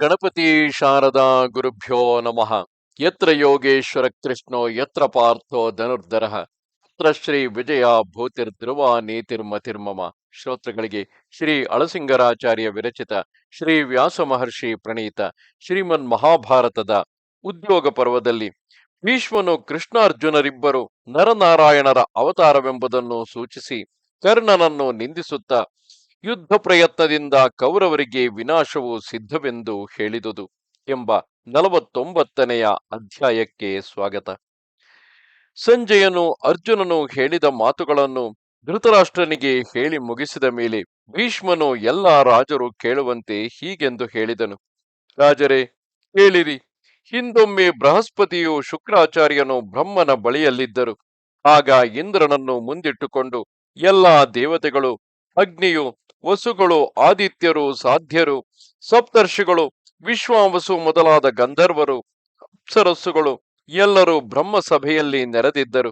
ಗಣಪತಿ ಶಾರದಾ ಗುರುಭ್ಯೋ ನಮಃ. ಯತ್ರ ಯೋಗೇಶ್ವರ ಕೃಷ್ಣೋ, ಯತ್ರ ಪಾರ್ಥೋ ಧನುರ್ಧರ. ಅತ್ರ ಶ್ರೀ ವಿಜಯ ಭೂತಿರ್ಧ್ರುವ ನೀತಿರ್ಮತಿರ್ಮಮ ಶ್ರೋತೃಗಳಿಗೆ ಶ್ರೀ ಅಳಸಿಂಗರಾಚಾರ್ಯ ವಿರಚಿತ ಶ್ರೀ ವ್ಯಾಸ ಮಹರ್ಷಿ ಪ್ರಣೀತ ಶ್ರೀಮನ್ ಮಹಾಭಾರತದ ಉದ್ಯೋಗ ಪರ್ವದಲ್ಲಿ ಭೀಷ್ಮನು ಕೃಷ್ಣಾರ್ಜುನರಿಬ್ಬರು ನರನಾರಾಯಣರ ಅವತಾರವೆಂಬುದನ್ನು ಸೂಚಿಸಿ ಕರ್ಣನನ್ನು ನಿಂದಿಸುತ್ತಾ ಯುದ್ಧ ಪ್ರಯತ್ನದಿಂದ ಕೌರವರಿಗೆ ವಿನಾಶವು ಸಿದ್ಧವೆಂದು ಹೇಳಿದುದು ಎಂಬ ನಲವತ್ತೊಂಬತ್ತನೆಯ ಅಧ್ಯಾಯಕ್ಕೆ ಸ್ವಾಗತ. ಸಂಜಯನು ಅರ್ಜುನನು ಹೇಳಿದ ಮಾತುಗಳನ್ನು ಧೃತರಾಷ್ಟ್ರನಿಗೆ ಹೇಳಿ ಮುಗಿಸಿದ ಮೇಲೆ ಭೀಷ್ಮನು ಎಲ್ಲ ರಾಜರು ಕೇಳುವಂತೆ ಹೀಗೆಂದು ಹೇಳಿದನು. ರಾಜರೇ ಹೇಳಿರಿ ಹಿಂದೊಮ್ಮೆ ಬೃಹಸ್ಪತಿಯು ಶುಕ್ರಾಚಾರ್ಯನು ಬ್ರಹ್ಮನ ಬಳಿಯಲ್ಲಿದ್ದರು. ಆಗ ಇಂದ್ರನನ್ನು ಮುಂದಿಟ್ಟುಕೊಂಡು ಎಲ್ಲಾ ದೇವತೆಗಳು ಅಗ್ನಿಯು ವಸುಗಳು, ಆದಿತ್ಯರು, ಸಾಧ್ಯರು, ಸಪ್ತರ್ಷಿಗಳು ವಿಶ್ವಾವಸು ಮೊದಲಾದ ಗಂಧರ್ವರು ಅಪ್ಸರಸ್ಸುಗಳು ಎಲ್ಲರೂ ಬ್ರಹ್ಮ ಸಭೆಯಲ್ಲಿ ನೆರೆದಿದ್ದರು.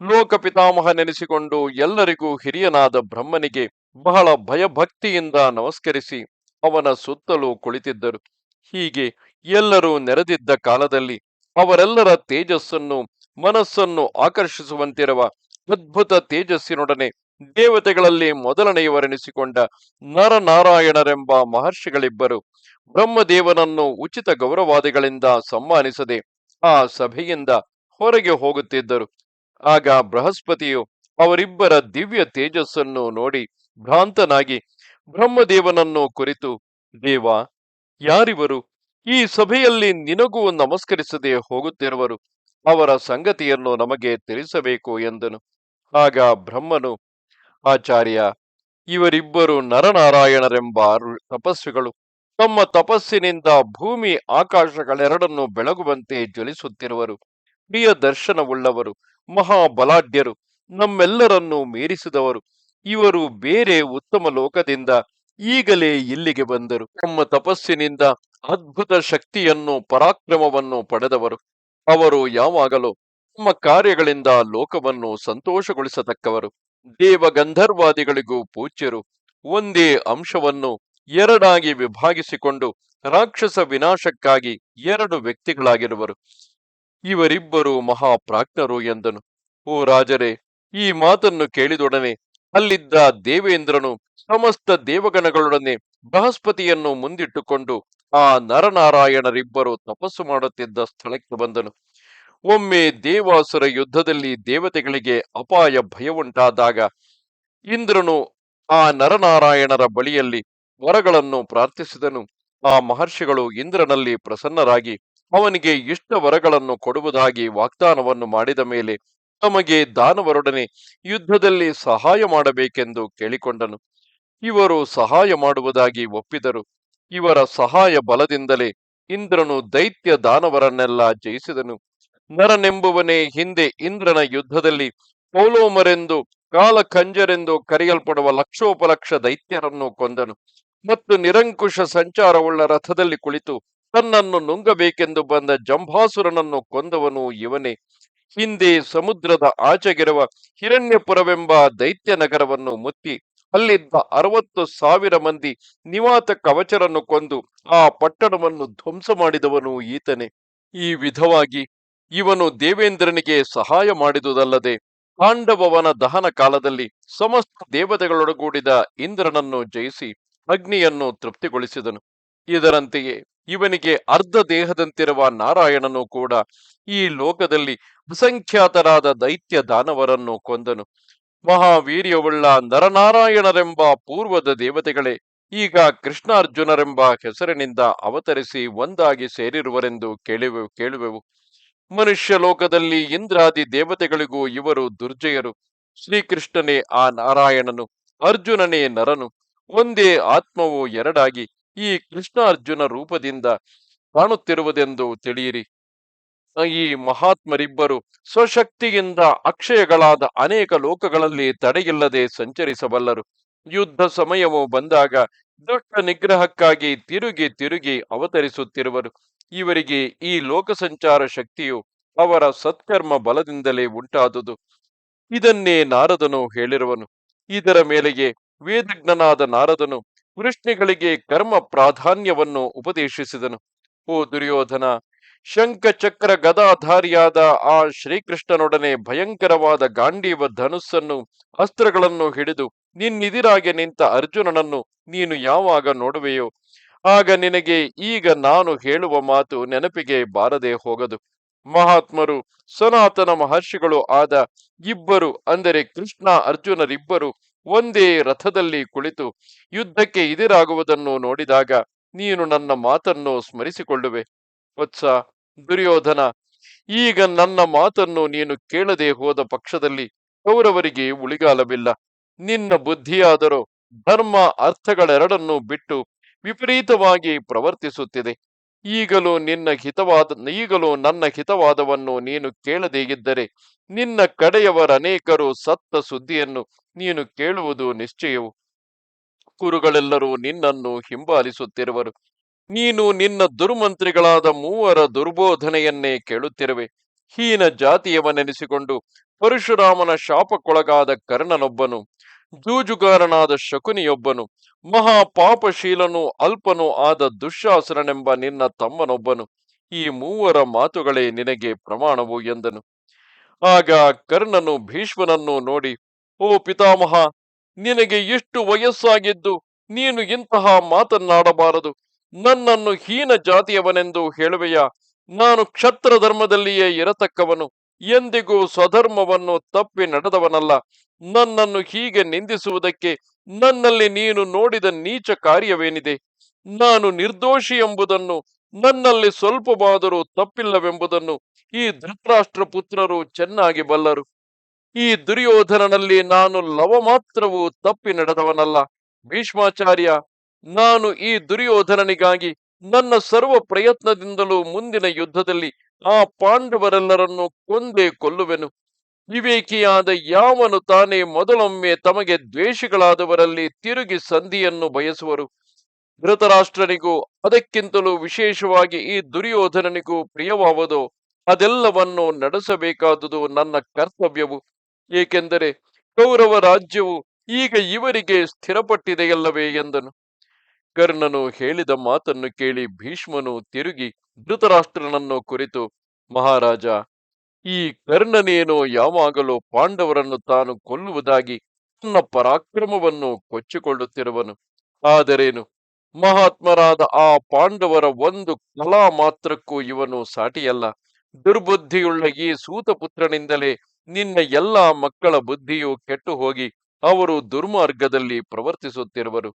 ಲೋಕ ಪಿತಾಮಹನೆನಿಸಿಕೊಂಡು ಎಲ್ಲರಿಗೂ ಹಿರಿಯನಾದ ಬ್ರಹ್ಮನಿಗೆ ಬಹಳ ಭಯಭಕ್ತಿಯಿಂದ ನಮಸ್ಕರಿಸಿ ಅವನ ಸುತ್ತಲೂ ಕುಳಿತಿದ್ದರು. ಹೀಗೆ ಎಲ್ಲರೂ ನೆರೆದಿದ್ದ ಕಾಲದಲ್ಲಿ ಅವರೆಲ್ಲರ ತೇಜಸ್ಸನ್ನು, ಮನಸ್ಸನ್ನು ಆಕರ್ಷಿಸುವಂತಿರುವ ಅದ್ಭುತ ತೇಜಸ್ಸಿನೊಡನೆ ದೇವತೆಗಳಲ್ಲಿ ಮೊದಲನೆಯವರೆನಿಸಿಕೊಂಡ ನರನಾರಾಯಣರೆಂಬ ಮಹರ್ಷಿಗಳಿಬ್ಬರು ಬ್ರಹ್ಮದೇವನನ್ನು ಉಚಿತ ಗೌರವಾದಿಗಳಿಂದ ಸಮ್ಮಾನಿಸದೆ ಆ ಸಭೆಯಿಂದ ಹೊರಗೆ ಹೋಗುತ್ತಿದ್ದರು. ಆಗ ಬೃಹಸ್ಪತಿಯು ಅವರಿಬ್ಬರ ದಿವ್ಯ ತೇಜಸ್ಸನ್ನು ನೋಡಿ ಭ್ರಾಂತನಾಗಿ ಬ್ರಹ್ಮದೇವನನ್ನು ಕುರಿತು, ದೇವ, ಯಾರಿವರು ಈ ಸಭೆಯಲ್ಲಿ ನಿನಗೂ ನಮಸ್ಕರಿಸದೆ ಹೋಗುತ್ತಿರುವರು, ಅವರ ಸಂಗತಿಯನ್ನು ನಮಗೆ ತಿಳಿಸಬೇಕು ಎಂದನು. ಆಗ ಬ್ರಹ್ಮನು ಆಚಾರ್ಯ, ಇವರಿಬ್ಬರು ನರನಾರಾಯಣರೆಂಬ ತಪಸ್ವಿಗಳು ತಮ್ಮ ತಪಸ್ಸಿನಿಂದ ಭೂಮಿ ಆಕಾಶಗಳೆರಡನ್ನು ಬೆಳಗುವಂತೆ ಜ್ವಲಿಸುತ್ತಿರುವರು. ಪ್ರಿಯ ದರ್ಶನವುಳ್ಳವರು, ಮಹಾಬಲಾಢ್ಯರು, ನಮ್ಮೆಲ್ಲರನ್ನು ಮೀರಿಸಿದವರು. ಇವರು ಬೇರೆ ಉತ್ತಮ ಲೋಕದಿಂದ ಈಗಲೇ ಇಲ್ಲಿಗೆ ಬಂದರು. ತಮ್ಮ ತಪಸ್ಸಿನಿಂದ ಅದ್ಭುತ ಶಕ್ತಿಯನ್ನು ಪರಾಕ್ರಮವನ್ನು ಪಡೆದವರು. ಅವರು ಯಾವಾಗಲೂ ತಮ್ಮ ಕಾರ್ಯಗಳಿಂದ ಲೋಕವನ್ನು ಸಂತೋಷಗೊಳಿಸತಕ್ಕವರು. ದೇವ ಗಂಧರ್ವಾದಿಗಳಿಗೂ ಪೂಜ್ಯರು ಒಂದೇ ಅಂಶವನ್ನು ಎರಡಾಗಿ ವಿಭಾಗಿಸಿಕೊಂಡು ರಾಕ್ಷಸ ವಿನಾಶಕ್ಕಾಗಿ ಎರಡು ವ್ಯಕ್ತಿಗಳಾಗಿರುವರು. ಇವರಿಬ್ಬರು ಮಹಾಪ್ರಾಜ್ಞರು ಎಂದನು. ಓ ರಾಜರೇ, ಈ ಮಾತನ್ನು ಕೇಳಿದೊಡನೆ ಅಲ್ಲಿದ್ದ ದೇವೇಂದ್ರನು ಸಮಸ್ತ ದೇವಗಣಗಳೊಡನೆ ಬೃಹಸ್ಪತಿಯನ್ನು ಮುಂದಿಟ್ಟುಕೊಂಡು ಆ ನರನಾರಾಯಣರಿಬ್ಬರು ತಪಸ್ಸು ಮಾಡುತ್ತಿದ್ದ ಸ್ಥಳಕ್ಕೆ ಬಂದನು. ಒಮ್ಮೆ ದೇವಾಸುರ ಯುದ್ಧದಲ್ಲಿ ದೇವತೆಗಳಿಗೆ ಅಪಾಯ ಭಯವುಂಟಾದಾಗ ಇಂದ್ರನು ಆ ನರನಾರಾಯಣರ ಬಳಿಯಲ್ಲಿ ವರಗಳನ್ನು ಪ್ರಾರ್ಥಿಸಿದನು. ಆ ಮಹರ್ಷಿಗಳು ಇಂದ್ರನಲ್ಲಿ ಪ್ರಸನ್ನರಾಗಿ ಅವನಿಗೆ ಇಷ್ಟ ವರಗಳನ್ನು ಕೊಡುವುದಾಗಿ ವಾಗ್ದಾನವನ್ನು ಮಾಡಿದ ಮೇಲೆ ತಮಗೆ ದಾನವರೊಡನೆ ಯುದ್ಧದಲ್ಲಿ ಸಹಾಯ ಮಾಡಬೇಕೆಂದು ಕೇಳಿಕೊಂಡನು. ಇವರು ಸಹಾಯ ಮಾಡುವುದಾಗಿ ಒಪ್ಪಿದರು. ಇವರ ಸಹಾಯ ಬಲದಿಂದಲೇ ಇಂದ್ರನು ದೈತ್ಯ ದಾನವರನ್ನೆಲ್ಲ ಜಯಿಸಿದನು. ನರನೆಂಬುವನೇ ಹಿಂದೆ ಇಂದ್ರನ ಯುದ್ಧದಲ್ಲಿ ಪೌಲೋಮರೆಂದು ಕಾಲಖಂಜರೆಂದು ಕರೆಯಲ್ಪಡುವ ಲಕ್ಷೋಪಲಕ್ಷ ದೈತ್ಯರನ್ನು ಕೊಂದನು. ಮತ್ತು ನಿರಂಕುಶ ಸಂಚಾರವುಳ್ಳ ರಥದಲ್ಲಿ ಕುಳಿತು ತನ್ನನ್ನು ನುಂಗಬೇಕೆಂದು ಬಂದ ಜಂಭಾಸುರನನ್ನು ಕೊಂದವನು ಇವನೇ. ಹಿಂದೆ ಸಮುದ್ರದ ಆಚೆಗಿರುವ ಹಿರಣ್ಯಪುರವೆಂಬ ದೈತ್ಯ ನಗರವನ್ನು ಮುತ್ತಿ ಅಲ್ಲಿದ್ದ ಅರವತ್ತು ಸಾವಿರ ಮಂದಿ ನಿವಾತ ಕವಚರನ್ನು ಕೊಂದು ಆ ಪಟ್ಟಣವನ್ನು ಧ್ವಂಸ ಮಾಡಿದವನು ಈತನೇ. ಈ ವಿಧವಾಗಿ ಇವನು ದೇವೇಂದ್ರನಿಗೆ ಸಹಾಯ ಮಾಡಿದುದಲ್ಲದೆ ಪಾಂಡವವನ ದಹನ ಕಾಲದಲ್ಲಿ ಸಮಸ್ತ ದೇವತೆಗಳೊಡಗೂಡಿದ ಇಂದ್ರನನ್ನು ಜಯಿಸಿ ಅಗ್ನಿಯನ್ನು ತೃಪ್ತಿಗೊಳಿಸಿದನು. ಇದರಂತೆಯೇ ಇವನಿಗೆ ಅರ್ಧ ದೇಹದಂತಿರುವ ನಾರಾಯಣನು ಕೂಡ ಈ ಲೋಕದಲ್ಲಿ ಅಸಂಖ್ಯಾತರಾದ ದೈತ್ಯ ದಾನವರನ್ನು ಕೊಂದನು. ಮಹಾವೀರ್ಯವುಳ್ಳ ನರನಾರಾಯಣರೆಂಬ ಪೂರ್ವದ ದೇವತೆಗಳೇ ಈಗ ಕೃಷ್ಣಾರ್ಜುನರೆಂಬ ಹೆಸರಿನಿಂದ ಅವತರಿಸಿ ಒಂದಾಗಿ ಸೇರಿರುವರೆಂದು ಕೇಳುವೆವು ಕೇಳುವೆವು. ಮನುಷ್ಯ ಲೋಕದಲ್ಲಿ ಇಂದ್ರಾದಿ ದೇವತೆಗಳಿಗೂ ಇವರು ದುರ್ಜಯರು. ಶ್ರೀಕೃಷ್ಣನೇ ಆ ನಾರಾಯಣನು, ಅರ್ಜುನನೇ ನರನು. ಒಂದೇ ಆತ್ಮವು ಎರಡಾಗಿ ಈ ಕೃಷ್ಣಾರ್ಜುನ ರೂಪದಿಂದ ಕಾಣುತ್ತಿರುವುದೆಂದು ತಿಳಿಯಿರಿ. ಈ ಮಹಾತ್ಮರಿಬ್ಬರು ಸ್ವಶಕ್ತಿಯಿಂದ ಅಕ್ಷಯಗಳಾದ ಅನೇಕ ಲೋಕಗಳಲ್ಲಿ ತಡೆಯಿಲ್ಲದೆ ಸಂಚರಿಸಬಲ್ಲರು. ಯುದ್ಧ ಸಮಯವು ಬಂದಾಗ ದುಷ್ಟ ನಿಗ್ರಹಕ್ಕಾಗಿ ತಿರುಗಿ ತಿರುಗಿ ಅವತರಿಸುತ್ತಿರುವರು. ಇವರಿಗೆ ಈ ಲೋಕ ಸಂಚಾರ ಶಕ್ತಿಯು ಅವರ ಸತ್ಕರ್ಮ ಬಲದಿಂದಲೇ ಉಂಟಾದುದು. ಇದನ್ನೇ ನಾರದನು ಹೇಳಿರುವನು. ಇದರ ಮೇಲೆಗೆ ವೇದಜ್ಞನಾದ ನಾರದನು ವೃಷ್ಣಿಗಳಿಗೆ ಕರ್ಮ ಪ್ರಾಧಾನ್ಯವನ್ನು ಉಪದೇಶಿಸಿದನು. ಓ ದುರ್ಯೋಧನ, ಶಂಖಚಕ್ರ ಗದಾಧಾರಿಯಾದ ಆ ಶ್ರೀಕೃಷ್ಣನೊಡನೆ ಭಯಂಕರವಾದ ಗಾಂಡೀವ ಧನುಸ್ಸನ್ನು, ಅಸ್ತ್ರಗಳನ್ನು ಹಿಡಿದು ನಿನ್ನಿದಿರಾಗೆ ನಿಂತ ಅರ್ಜುನನನ್ನು ನೀನು ಯಾವಾಗ ನೋಡುವೆಯೋ ಆಗ ನಿನಗೆ ಈಗ ನಾನು ಹೇಳುವ ಮಾತು ನೆನಪಿಗೆ ಬಾರದೆ ಹೋಗದು. ಮಹಾತ್ಮರು, ಸನಾತನ ಮಹರ್ಷಿಗಳು ಆದ ಇಬ್ಬರು, ಅಂದರೆ ಕೃಷ್ಣ, ಅರ್ಜುನರಿಬ್ಬರು ಒಂದೇ ರಥದಲ್ಲಿ ಕುಳಿತು ಯುದ್ಧಕ್ಕೆ ಎದುರಾಗುವುದನ್ನು ನೋಡಿದಾಗ ನೀನು ನನ್ನ ಮಾತನ್ನು ಸ್ಮರಿಸಿಕೊಳ್ಳುವೆ. ವತ್ಸ ದುರ್ಯೋಧನ, ಈಗ ನನ್ನ ಮಾತನ್ನು ನೀನು ಕೇಳದೆ ಹೋದ ಪಕ್ಷದಲ್ಲಿ ಕೌರವರಿಗೆ ಉಳಿಗಾಲವಿಲ್ಲ. ನಿನ್ನ ಬುದ್ಧಿಯಾದರೂ ಧರ್ಮ ಅರ್ಥಗಳೆರಡನ್ನೂ ಬಿಟ್ಟು ವಿಪರೀತವಾಗಿ ಪ್ರವರ್ತಿಸುತ್ತಿದೆ. ಈಗಲೂ ನಿನ್ನ ಹಿತವಾದ, ಈಗಲೂ ನನ್ನ ಹಿತವಾದವನ್ನು ನೀನು ಕೇಳದೇ ಇದ್ದರೆ, ನಿನ್ನ ಕಡೆಯವರನೇಕರು ಸತ್ತ ಸುದ್ದಿಯನ್ನು ನೀನು ಕೇಳುವುದು ನಿಶ್ಚಯವು. ಕುರುಗಳೆಲ್ಲರೂ ನಿನ್ನನ್ನು ಹಿಂಬಾಲಿಸುತ್ತಿರುವರು. ನೀನು ನಿನ್ನ ದುರ್ಮಂತ್ರಿಗಳಾದ ಮೂವರ ದುರ್ಬೋಧನೆಯನ್ನೇ ಕೇಳುತ್ತಿರುವೆ. ಹೀನ ಜಾತಿಯವನೆನಿಸಿಕೊಂಡು ಪರಶುರಾಮನ ಶಾಪಕ್ಕೊಳಗಾದ ಕರ್ಣನೊಬ್ಬನು ಜೂಜುಗಾರನಾದ ಶಕುನಿಯೊಬ್ಬನು, ಮಹಾಪಾಪಶೀಲನೂ ಅಲ್ಪನೂ ಆದ ದುಶ್ಯಾಸನನೆಂಬ ನಿನ್ನ ತಮ್ಮನೊಬ್ಬನು, ಈ ಮೂವರ ಮಾತುಗಳೇ ನಿನಗೆ ಪ್ರಮಾಣವು ಎಂದನು. ಆಗ ಕರ್ಣನು ಭೀಷ್ಮನನ್ನು ನೋಡಿ, ಓ ಪಿತಾಮಹ, ನಿನಗೆ ಎಷ್ಟು ವಯಸ್ಸಾಗಿದ್ದು, ನೀನು ಇಂತಹ ಮಾತನ್ನಾಡಬಾರದು, ನನ್ನನ್ನು ಹೀನ ಜಾತಿಯವನೆಂದು ಹೇಳುವೆಯ? ನಾನು ಕ್ಷತ್ರ ಧರ್ಮದಲ್ಲಿಯೇ ಇರತಕ್ಕವನು, ಎಂದಿಗೂ ಸ್ವಧರ್ಮವನ್ನು ತಪ್ಪಿ ನಡೆದವನಲ್ಲ ನನ್ನನ್ನು ಹೀಗೆ ನಿಂದಿಸುವುದಕ್ಕೆ ನನ್ನಲ್ಲಿ ನೀನು ನೋಡಿದ ನೀಚ ಕಾರ್ಯವೇನಿದೆ? ನಾನು ನಿರ್ದೋಷಿ ಎಂಬುದನ್ನು, ನನ್ನಲ್ಲಿ ಸ್ವಲ್ಪವಾದರೂ ತಪ್ಪಿಲ್ಲವೆಂಬುದನ್ನು ಈ ಧೃತರಾಷ್ಟ್ರ ಪುತ್ರರು ಚೆನ್ನಾಗಿ ಬಲ್ಲರು. ಈ ದುರ್ಯೋಧನನಲ್ಲಿ ನಾನು ಲವ ಮಾತ್ರವೂ ತಪ್ಪಿ ನಡೆದವನಲ್ಲ. ಭೀಷ್ಮಾಚಾರ್ಯ, ನಾನು ಈ ದುರ್ಯೋಧನನಿಗಾಗಿ ನನ್ನ ಸರ್ವ ಪ್ರಯತ್ನದಿಂದಲೂ ಮುಂದಿನ ಯುದ್ಧದಲ್ಲಿ ಆ ಪಾಂಡವರೆಲ್ಲರನ್ನು ಕೊಂದೇ ಕೊಲ್ಲುವೆನು. ವಿವೇಕಿಯಾದ ಯಾವನು ತಾನೇ ಮೊದಲೊಮ್ಮೆ ತಮಗೆ ದ್ವೇಷಿಗಳಾದವರಲ್ಲಿ ತಿರುಗಿ ಸಂಧಿಯನ್ನು ಬಯಸುವರು. ಧೃತರಾಷ್ಟ್ರನಿಗೂ ಅದಕ್ಕಿಂತಲೂ ವಿಶೇಷವಾಗಿ ಈ ದುರ್ಯೋಧನನಿಗೂ ಪ್ರಿಯವಾವದೋ. ಅದೆಲ್ಲವನ್ನು ನಡೆಸಬೇಕಾದುದು ನನ್ನ ಕರ್ತವ್ಯವು. ಏಕೆಂದರೆ ಕೌರವ ರಾಜ್ಯವು ಈಗ ಇವರಿಗೆ ಸ್ಥಿರಪಟ್ಟಿದೆಯಲ್ಲವೇ ಎಂದನು. ಕರ್ಣನು ಹೇಳಿದ ಮಾತನ್ನು ಕೇಳಿ ಭೀಷ್ಮನು ತಿರುಗಿ ಧೃತರಾಷ್ಟ್ರನನ್ನು ಕುರಿತು, ಮಹಾರಾಜ ಈ ಕರ್ಣನೇನೋ ಯಾವಾಗಲೂ ಪಾಂಡವರನ್ನು ತಾನು ಕೊಲ್ಲುವುದಾಗಿ ತನ್ನ ಪರಾಕ್ರಮವನ್ನು ಕೊಚ್ಚಿಕೊಳ್ಳುತ್ತಿರುವನು. ಆದರೇನು? ಮಹಾತ್ಮರಾದ ಆ ಪಾಂಡವರ ಒಂದು ಕಲಾ ಮಾತ್ರಕ್ಕೂ ಇವನು ಸಾಟಿಯಲ್ಲ. ದುರ್ಬುದ್ಧಿಯುಳ್ಳ ಈ ಸೂತಪುತ್ರನಿಂದಲೇ ನಿನ್ನ ಎಲ್ಲಾ ಮಕ್ಕಳ ಬುದ್ಧಿಯು ಕೆಟ್ಟು ಹೋಗಿ ಅವರು ದುರ್ಮಾರ್ಗದಲ್ಲಿ ಪ್ರವರ್ತಿಸುತ್ತಿರುವರು.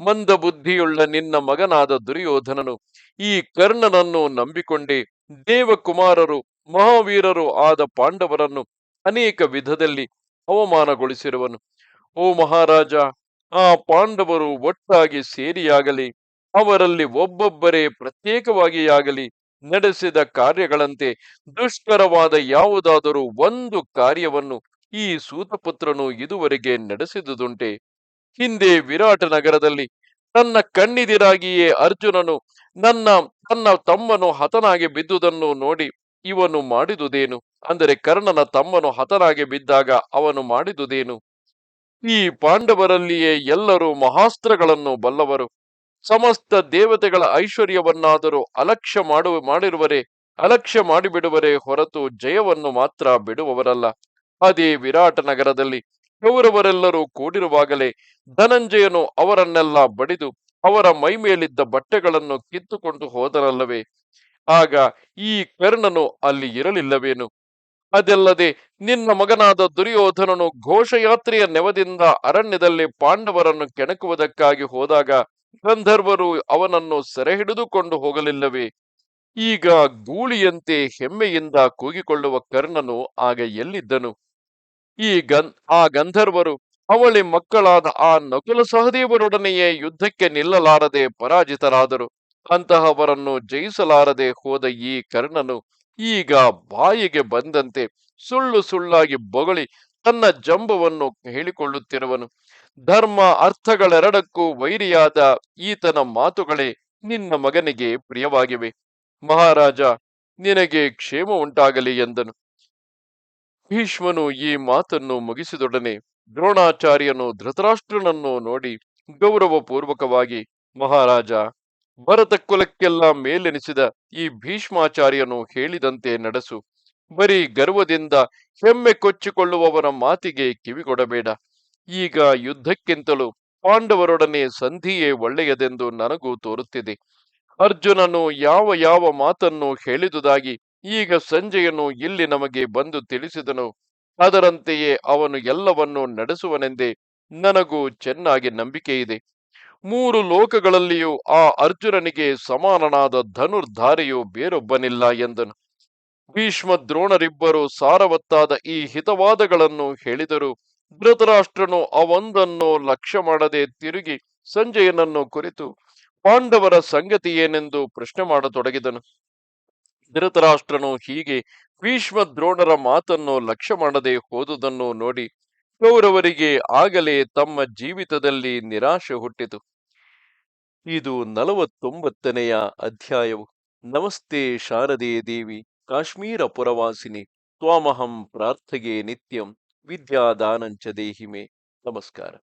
ಮಂದ ಬುದ್ಧಿಯುಳ್ಳ ನಿನ್ನ ಮಗನಾದ ದುರ್ಯೋಧನನು ಈ ಕರ್ಣನನ್ನು ನಂಬಿಕೊಂಡೇ ದೇವಕುಮಾರರು ಮಹಾವೀರರು ಆದ ಪಾಂಡವರನ್ನು ಅನೇಕ ವಿಧದಲ್ಲಿ ಅವಮಾನಗೊಳಿಸಿರುವನು. ಓ ಮಹಾರಾಜ, ಆ ಪಾಂಡವರು ಒಟ್ಟಾಗಿ ಸೇರಿಯಾಗಲಿ, ಅವರಲ್ಲಿ ಒಬ್ಬೊಬ್ಬರೇ ಪ್ರತ್ಯೇಕವಾಗಿಯಾಗಲಿ, ನಡೆಸಿದ ಕಾರ್ಯಗಳಂತೆ ದುಷ್ಕರವಾದ ಯಾವುದಾದರೂ ಒಂದು ಕಾರ್ಯವನ್ನು ಈ ಸೂತಪುತ್ರನು ಇದುವರೆಗೆ ನಡೆಸಿದುದುಂಟೆ. ಹಿಂದೆ ವಿರಾಟ ನಗರದಲ್ಲಿ ತನ್ನ ಕಣ್ಣಿದಿರಾಗಿಯೇ ಅರ್ಜುನನು ನನ್ನ, ತನ್ನ ತಮ್ಮನು ಹತನಾಗಿ ಬಿದ್ದುದನ್ನು ನೋಡಿ ಇವನು ಮಾಡಿದುದೇನು? ಅಂದರೆ ಕರ್ಣನ ತಮ್ಮನು ಹತನಾಗಿ ಬಿದ್ದಾಗ ಅವನು ಮಾಡಿದುದೇನು? ಈ ಪಾಂಡವರಲ್ಲಿಯೇ ಎಲ್ಲರೂ ಮಹಾಸ್ತ್ರಗಳನ್ನು ಬಲ್ಲವರು. ಸಮಸ್ತ ದೇವತೆಗಳ ಐಶ್ವರ್ಯವನ್ನಾದರೂ ಅಲಕ್ಷ್ಯ ಮಾಡುವ ಮಾಡಿರುವರೆ, ಅಲಕ್ಷ್ಯ ಮಾಡಿಬಿಡುವರೆ ಹೊರತು ಜಯವನ್ನು ಮಾತ್ರ ಬಿಡುವವರಲ್ಲ. ಅದೇ ವಿರಾಟ ನಗರದಲ್ಲಿ ಕೌರವರೆಲ್ಲರೂ ಕೂಡಿರುವಾಗಲೇ ಧನಂಜಯನು ಅವರನ್ನೆಲ್ಲ ಬಡಿದು ಅವರ ಮೈಮೇಲಿದ್ದ ಬಟ್ಟೆಗಳನ್ನು ಕಿತ್ತುಕೊಂಡು ಹೋದನಲ್ಲವೇ? ಆಗ ಈ ಕರ್ಣನು ಅಲ್ಲಿ ಇರಲಿಲ್ಲವೇನು? ಅದಲ್ಲದೆ ನಿನ್ನ ಮಗನಾದ ದುರ್ಯೋಧನನು ಘೋಷಯಾತ್ರೆಯ ನೆವದಿಂದ ಅರಣ್ಯದಲ್ಲಿ ಪಾಂಡವರನ್ನು ಕೆಣಕುವುದಕ್ಕಾಗಿ ಹೋದಾಗ ಗಂಧರ್ವರು ಅವನನ್ನು ಸೆರೆ ಹಿಡಿದುಕೊಂಡು ಹೋಗಲಿಲ್ಲವೇ? ಈಗ ಗೂಳಿಯಂತೆ ಹೆಮ್ಮೆಯಿಂದ ಕೂಗಿಕೊಳ್ಳುವ ಕರ್ಣನು ಆಗ ಎಲ್ಲಿದ್ದನು? ಈ ಗನ್, ಆ ಗಂಧರ್ವರು ಅವಳಿ ಮಕ್ಕಳಾದ ಆ ನಕುಲ ಸಹದೇವರೊಡನೆಯೇ ಯುದ್ಧಕ್ಕೆ ನಿಲ್ಲಲಾರದೆ ಪರಾಜಿತರಾದರು. ಅಂತಹವರನ್ನು ಜಯಿಸಲಾರದೆ ಹೋದ ಈ ಕರ್ಣನು ಈಗ ಬಾಯಿಗೆ ಬಂದಂತೆ ಸುಳ್ಳು ಸುಳ್ಳಾಗಿ ಬೊಗಳಿ ತನ್ನ ಜಂಬವನ್ನು ಹೇಳಿಕೊಳ್ಳುತ್ತಿರುವನು. ಧರ್ಮ ಅರ್ಥಗಳೆರಡಕ್ಕೂ ವೈರಿಯಾದ ಈತನ ಮಾತುಗಳೇ ನಿನ್ನ ಮಗನಿಗೆ ಪ್ರಿಯವಾಗಿವೆ. ಮಹಾರಾಜ, ನಿನಗೆ ಕ್ಷೇಮ ಉಂಟಾಗಲಿ ಎಂದನು. ಭೀಷ್ಮನು ಈ ಮಾತನ್ನು ಮುಗಿಸಿದೊಡನೆ ದ್ರೋಣಾಚಾರ್ಯನು ಧೃತರಾಷ್ಟ್ರನನ್ನು ನೋಡಿ ಗೌರವಪೂರ್ವಕವಾಗಿ, ಮಹಾರಾಜ ಭರತ ಕುಲಕ್ಕೆಲ್ಲ ಮೇಲೆನಿಸಿದ ಈ ಭೀಷ್ಮಾಚಾರ್ಯನು ಹೇಳಿದಂತೆ ನಡೆಸು. ಬರೀ ಗರ್ವದಿಂದ ಹೆಮ್ಮೆ ಕೊಚ್ಚಿಕೊಳ್ಳುವವನ ಮಾತಿಗೆ ಕಿವಿಗೊಡಬೇಡ. ಈಗ ಯುದ್ಧಕ್ಕಿಂತಲೂ ಪಾಂಡವರೊಡನೆ ಸಂಧಿಯೇ ಒಳ್ಳೆಯದೆಂದು ನನಗೂ ತೋರುತ್ತಿದೆ. ಅರ್ಜುನನು ಯಾವ ಯಾವ ಮಾತನ್ನು ಹೇಳಿದುದಾಗಿ ಈಗ ಸಂಜೆಯನು ಇಲ್ಲಿ ನಮಗೆ ಬಂದು ತಿಳಿಸಿದನು. ಅದರಂತೆಯೇ ಅವನು ಎಲ್ಲವನ್ನೂ ನಡೆಸುವನೆಂದೇ ನನಗೂ ಚೆನ್ನಾಗಿ ನಂಬಿಕೆ ಇದೆ ಮೂರು ಲೋಕಗಳಲ್ಲಿಯೂ ಆ ಅರ್ಜುನನಿಗೆ ಸಮಾನನಾದ ಧನುರ್ಧಾರಿಯು ಬೇರೊಬ್ಬನಿಲ್ಲ ಎಂದನು. ಭೀಷ್ಮ ದ್ರೋಣರಿಬ್ಬರು ಸಾರವತ್ತಾದ ಈ ಹಿತವಾದಗಳನ್ನು ಹೇಳಿದರು ಧೃತರಾಷ್ಟ್ರನು ಅವೊಂದನ್ನು ಲಕ್ಷ್ಯ ಮಾಡದೆ ತಿರುಗಿ ಸಂಜಯನನ್ನು ಕುರಿತು ಪಾಂಡವರ ಸಂಗತಿ ಏನೆಂದು ಪ್ರಶ್ನೆ ಮಾಡತೊಡಗಿದನು. ಧೃತರಾಷ್ಟ್ರನು ಹೀಗೆ ಭೀಷ್ಮ ದ್ರೋಣರ ಮಾತನ್ನು ಲಕ್ಷ್ಯ ಮಾಡದೆ ಹೋದುದನ್ನು ನೋಡಿ ಕೌರವರಿಗೆ ಆಗಲೇ ತಮ್ಮ ಜೀವಿತದಲ್ಲಿ ನಿರಾಶೆ ಹುಟ್ಟಿತು. ಇದು ನಲವತ್ತೊಂಬತ್ತನೆಯ ಅಧ್ಯಾಯವು. ನಮಸ್ತೆ ಶಾರದೆ ದೇವಿ ಕಾಶ್ಮೀರ ಪುರವಾಸಿನಿ ತ್ವಾಮಹಂ ಪ್ರಾರ್ಥಗೆ ನಿತ್ಯಂ ವಿದ್ಯಾದಾನಂಚ ದೇಹಿಮೆ. ನಮಸ್ಕಾರ.